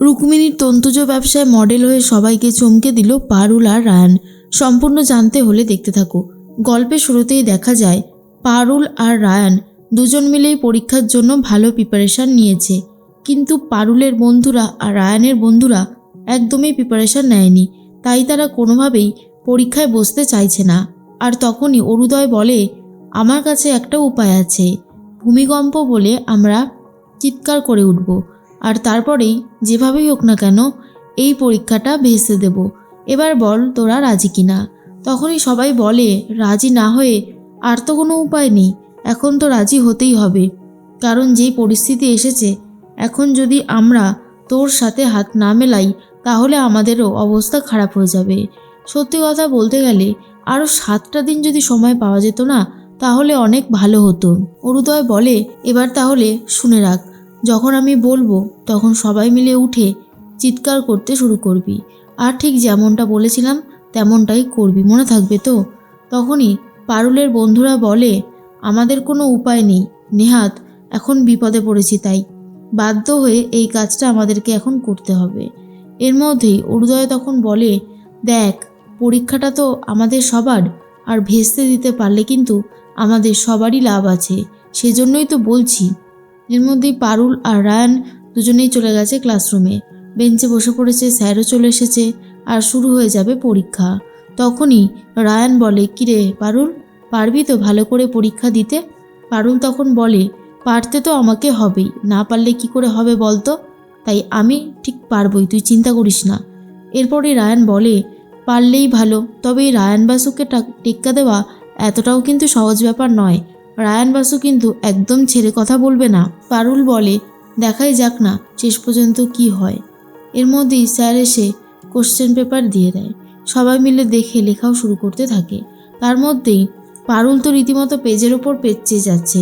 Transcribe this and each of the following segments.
রুক্মিণীর তন্তুজ ব্যবসায় মডেল হয়ে সবাইকে চমকে দিল পারুল আর রায়ান। সম্পূর্ণ জানতে হলে দেখতে থাকো। গল্পের শুরুতেই দেখা যায়, পারুল আর রায়ান দুজন মিলেই পরীক্ষার জন্য ভালো প্রিপারেশান নিয়েছে। কিন্তু পারুলের বন্ধুরা আর রায়ানের বন্ধুরা একদমই প্রিপারেশান নেয়নি। তাই তারা কোনোভাবেই পরীক্ষায় বসতে চাইছে না। আর তখনই অরুদয় বলে, আমার কাছে একটা উপায় আছে। ভূমিকম্প বলে আমরা চিৎকার করে উঠব। আর তারপরেই যেভাবেই হোক না কেন, এই পরীক্ষাটা ভেসে দেব। এবার বল তোরা রাজি কিনা? তখনই সবাই বলে, রাজি না হয়ে আর তো কোনো উপায় নেই, এখন তো রাজি হতেই হবে। কারণ যেই পরিস্থিতি এসেছে, এখন যদি আমরা তোর সাথে হাত না মেলাই, তাহলে আমাদেরও অবস্থা খারাপ হয়ে যাবে। সত্যি কথা বলতে গেলে আরও সাতটা দিন যদি সময় পাওয়া যেত না, তাহলে অনেক ভালো হতো। অরুদয় বলে, এবার তাহলে শুনে রাখ। যখন আমি বলব, তখন সবাই মিলে উঠে চিৎকার করতে শুরু করবি। আর ঠিক যেমনটা বলেছিলাম, তেমনটাই করবি। মনে থাকবে তো? তখনই পারুলের বন্ধুরা বলে, আমাদের কোনো উপায় নেই। নেহাত, এখন বিপদে পড়েছি তাই। বাধ্য হয়ে এই কাজটা আমাদেরকে এখন করতে হবে। এর মধ্যেই অরুদয় তখন বলে, দেখ, পরীক্ষাটা তো আমাদের সবার, আর ভেস্তে দিতে পারলে কিন্তু আমাদের সবারই লাভ আছে। সেজন্যই তো বলছি। এর মধ্যেই পারুল আর রায়ান দুজনেই চলে গেছে ক্লাসরুমে। বেঞ্চে বসে পড়েছে, স্যারও চলে এসেছে আর শুরু হয়ে যাবে পরীক্ষা। তখনই রায়ান বলে, কিরে পারুল, পারবি তো ভালো করে পরীক্ষা দিতে? পারুল তখন বলে, পারতে তো আমাকে হবেই, না পারলে কি করে হবে বলতো? তাই আমি ঠিক পারবই, তুই চিন্তা করিস না। এরপরে রায়ান বলে, পারলেই ভালো, তবে এই রায়ান বাসুকে টেক্কা দেওয়া এতটাও কিন্তু সহজ ব্যাপার নয়। রায়ান বাসু কিন্তু একদম ছেড়ে কথা বলবে না। পারুল বলে, দেখাই যাক না, শেষ পর্যন্ত কি হয়। এর মধ্যেই স্যার এসে কোশ্চেন পেপার দিয়ে দেয়। সবাই মিলে দেখে লেখাও শুরু করতে থাকে। তার মধ্যেই পারুল তো রীতিমতো পেজের ওপর পেজ চেয়ে যাচ্ছে।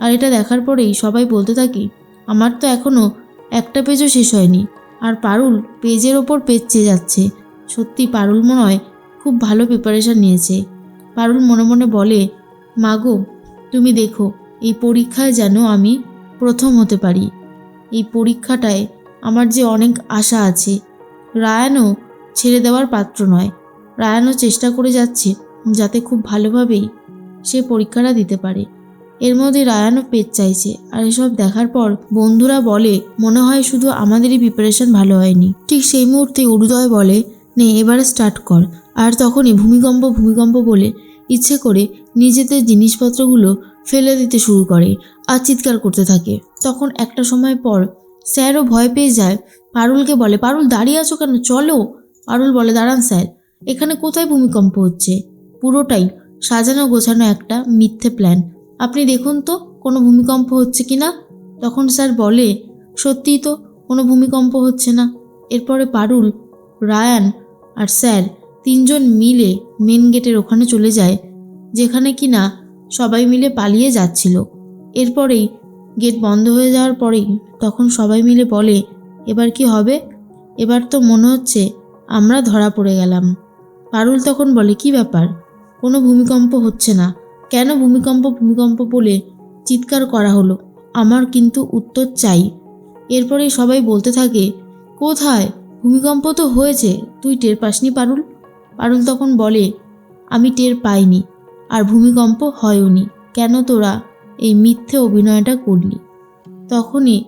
আর এটা দেখার পরেই সবাই বলতে থাকে, আমার তো এখনও একটা পেজও শেষ হয়নি। আর পারুল পেজের ওপর পেজ চেয়ে যাচ্ছে। সত্যি পারুল মনে হয় খুব ভালো প্রিপারেশান নিয়েছে। পারুল মনে মনে বলে মাগো তুমি দেখো, এই পরীক্ষায় যেন আমি প্রথম হতে পারি। এই পরীক্ষাটায় আমার যে অনেক আশা আছে, রায়ানও ছেড়ে দেওয়ার পাত্র নয়। রায়ানও চেষ্টা করে যাচ্ছে যাতে খুব ভালোভাবেই সে পরীক্ষাটা দিতে পারে। এর মধ্যে রায়ানও পেজ চাইছে আর এসব দেখার পর বন্ধুরা বলে, মনে হয় শুধু আমাদেরই প্রিপারেশন ভালো হয়নি। ঠিক সেই মুহূর্তে উরুদয় বলে, নে, এবারে স্টার্ট কর। আর তখনই ভূমিকম্প ভূমিকম্প বলে ইচ্ছে করে নিজেদের জিনিসপত্রগুলো ফেলে দিতে শুরু করে আর চিৎকার করতে থাকে। তখন একটা সময় পর স্যারও ভয় পেয়ে যায়। পারুলকে বলে, পারুল, দাঁড়িয়ে আছো কেন? চলো। পারুল বলে, দাঁড়ান স্যার, এখানে কোথায় ভূমিকম্প হচ্ছে? পুরোটাই সাজানো গোছানো একটা মিথ্যে প্ল্যান। আপনি দেখুন তো, কোনো ভূমিকম্প হচ্ছে কি না? তখন স্যার বলে, সত্যিই তো, কোনো ভূমিকম্প হচ্ছে না। এরপরে পারুল, রায়ান আর স্যার তিনজন মিলে মেন গেটের ওখানে চলে যায়, যেখানে কিনা সবাই মিলে পালিয়ে যাচ্ছিল। এরপরেই গেট বন্ধ হয়ে যাওয়ার পরেই তখন সবাই মিলে বলে, এবার কি হবে? এবার তো মনে হচ্ছে আমরা ধরা পড়ে গেলাম। পারুল তখন বলে, কি ব্যাপার? কোনো ভূমিকম্প হচ্ছে না। কেন ভূমিকম্প ভূমিকম্প বলে চিৎকার করা হলো? আমার কিন্তু উত্তর চাই। এরপরে সবাই বলতে থাকে, কোথায়? ভূমিকম্প তো হয়েছে। তুই টের পাসনি পারুল? পারুল তখন বলে, আমি টের পাইনি আর ভূমিকম্প হয়ওনি। কেন তোরা এই মিথ্যে অভিনয়টা করলি? তখনই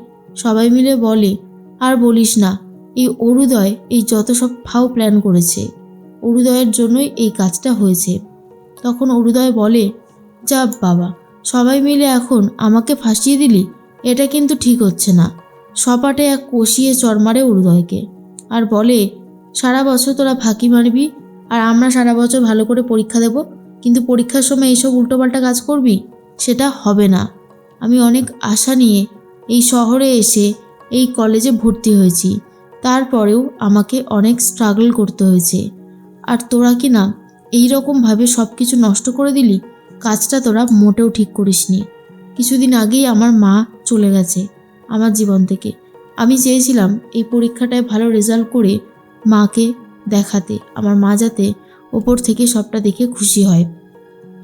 সবাই মিলে বলে, আর বলিস না, এই অরুদয় এই যত সব ফাও প্ল্যান করেছে, অরুদয়ের জন্যই এই কাজটা হয়েছে। তখন অরুদয় বলে যা বাবা, সবাই মিলে এখন আমাকে ফাঁসিয়ে দিলি? এটা কিন্তু ঠিক হচ্ছে না। সপাটে এক কষিয়ে চর মারে অরুদয়কে আর বলে, সারা বছর তোরা ফাঁকি মারবি আর আমরা সারা বছর ভালো করে পরীক্ষা দেব। কিন্তু পরীক্ষার সময় এইসব উল্টোপাল্টা কাজ করবি? সেটা হবে না। আমি অনেক আশা নিয়ে এই শহরে এসে এই কলেজে ভর্তি হয়েছি। তারপরেও আমাকে অনেক স্ট্রাগল করতে হয়েছে। আর তোরা কি না এই রকমভাবে সব কিছু নষ্ট করে দিলি? কাজটা তোরা মোটেও ঠিক করিসনি। কিছুদিন আগেই আমার মা চলে গেছে আমার জীবন থেকে। আমি চেয়েছিলাম এই পরীক্ষাটায় ভালো রেজাল্ট করে মাকে দেখাতে। আমার মা যাতে ওপর থেকে সবটা দেখে খুশি হয়।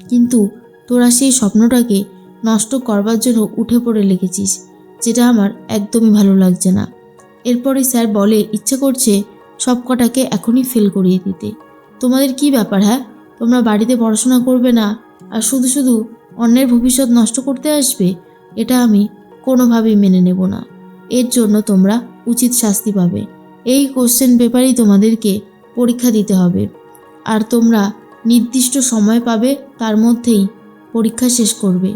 কিন্তু তোরা সেই স্বপ্নটাকে নষ্ট করবার জন্য উঠে পড়ে লেগেছিস, যেটা আমার একদমই ভালো লাগছে না। এরপরে স্যার বলে, ইচ্ছে করছে সব কটাকে এখনই ফেল করিয়ে দিতে। তোমাদের কি ব্যাপার হ্যাঁ? তোমরা বাড়িতে পড়াশোনা করবে না আর শুধু শুধু অন্যের ভবিষ্যৎ নষ্ট করতে আসবে? এটা আমি কোনোভাবেই মেনে নেব না। এর জন্য তোমরা উচিত শাস্তি পাবে। এই কোশ্চেন পেপারই তোমাদেরকে পরীক্ষা দিতে হবে। আর তোমরা নির্দিষ্ট সময় পাবে, তার মধ্যেই পরীক্ষা শেষ করবে।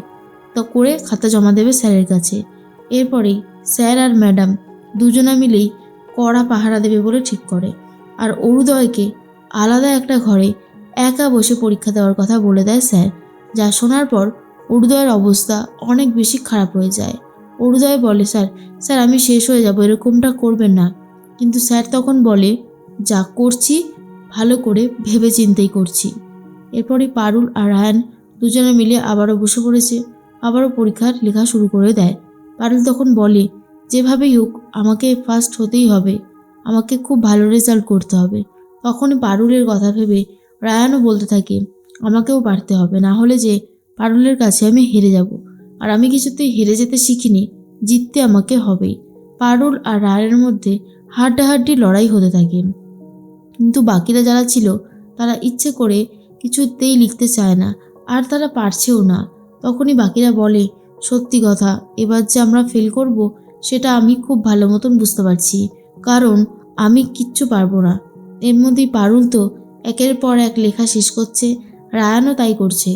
তো করে খাতা জমা দেবে স্যারের কাছে। এরপরেই স্যার আর ম্যাডাম দুজনা মিলেই কড়া পাহারা দেবে বলে ঠিক করে। আর অরুদয়কে আলাদা একটা ঘরে একা বসে পরীক্ষা দেওয়ার কথা বলে দেয় স্যার, যা শোনার পর অরুদয়ের অবস্থা অনেক বেশি খারাপ হয়ে যায়। অরুদয় বলে, স্যার স্যার, আমি শেষ হয়ে যাব, এরকমটা করবেন না। কিন্তু স্যার তখন বলে যা করছি, ভালো করে ভেবে চিন্তেই করছি। এরপরে পারুল আর রায়ান দুজনে মিলে আবারও বসে পড়েছে। আবারও পরীক্ষার লেখা শুরু করে দেয়। পারুল তখন বলে, যেভাবেই হোক, আমাকে ফার্স্ট হতেই হবে। আমাকে খুব ভালো রেজাল্ট করতে হবে। তখন পারুলের কথা ভেবে রায়ানও বলতে থাকে, আমাকেও পারতে হবে। না হলে যে পারুলের কাছে আমি হেরে যাব। আর আমি কিছুতেই হেরে যেতে শিখিনি। জিততে আমাকে হবেই। পারুল আর রায়ানের মধ্যে হাড্ডাহাড্ডি লড়াই হতে থাকে। কিন্তু বাকিরা যারা ছিল, তারা ইচ্ছে করে কিছুতেই লিখতে চায় না, আর তারা পারছেও না। তখনই বাকিরা বলে, সত্যি কথা, এবার যে আমরা ফেল করব, সেটা আমি খুব ভালো মতন বুঝতে পারছি, কারণ আমি কিচ্ছু পারব না। এর মধ্যেই পারুল তো একের পর এক লেখা শেষ করছে, রায়ানও তাই করছে।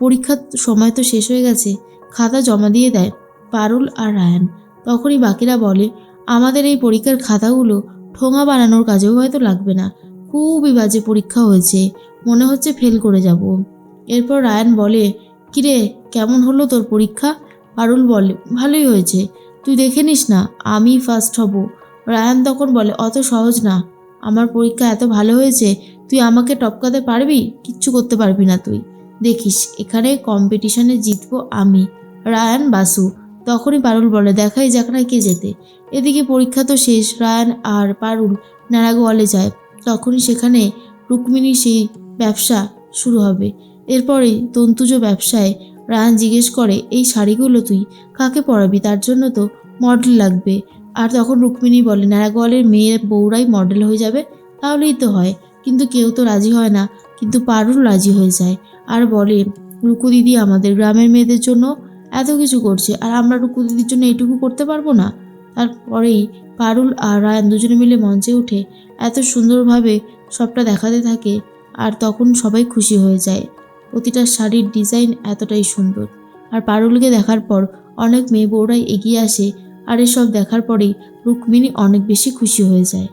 পরীক্ষার সময় তো শেষ হয়ে গেছে, খাতা জমা দিয়ে দেয় পারুল আর রায়ান। তখনই বাকিরা বলে, আমাদের এই পরীক্ষার খাতাগুলো ঠোঙা বানানোর কাজেও হয়তো লাগবে না। খুবই বাজে পরীক্ষা হয়েছে। মনে হচ্ছে ফেল করে যাব। এরপর রায়ান বলে, কিরে, কেমন হলো তোর পরীক্ষা? পারুল বলে, ভালোই হয়েছে। তুই দেখে নিস না আমি ফার্স্ট হব। রায়ান তখন বলে, অত সহজ না। আমার পরীক্ষা এত ভালো হয়েছে, তুই আমাকে টপকাতে পারবি? কিচ্ছু করতে পারবি না তুই। দেখিস, এখানে কম্পিটিশনে জিতবো আমি। রায়ান, বাসু তখনই পারুল বলে, দেখাই যাক না কে যেতে। এদিকে পরীক্ষা তো শেষ, রায়ান আর পারুল নারাগোয়ালে যায়। তখনই সেখানে রুক্মিণীর সেই ব্যবসা শুরু হবে। এরপরেই তন্তুজ ব্যবসায় রায়ান জিজ্ঞেস করে, এই শাড়িগুলো তুই কাকে পরাবি? তার জন্য তো মডেল লাগবে। আর তখন রুক্মিণী বলে, নারাগোয়ালের মেয়ের বউরাই মডেল হয়ে যাবে? তাহলেই তো হয়। কিন্তু কেউ তো রাজি হয় না। কিন্তু পারুল রাজি হয়ে যায়। আর বলে, রুকু দিদি, আমাদের গ্রামের মেয়েদের জন্য এত কিছু করছে। আর আমরা রুকু দিদির জন্য এইটুকু করতে পারব না? তারপরেই পারুল আর রায়ান দুজনে মিলে মঞ্চে উঠে এত সুন্দরভাবে সবটা দেখাতে থাকে আর তখন সবাই খুশি হয়ে যায়। প্রতিটা শাড়ির ডিজাইন এতটাই সুন্দর। আর পারুলকে দেখার পর অনেক মেয়ে বউরাই এগিয়ে আসে আর এসব দেখার পরেই রুক্মিণী অনেক বেশি খুশি হয়ে যায়।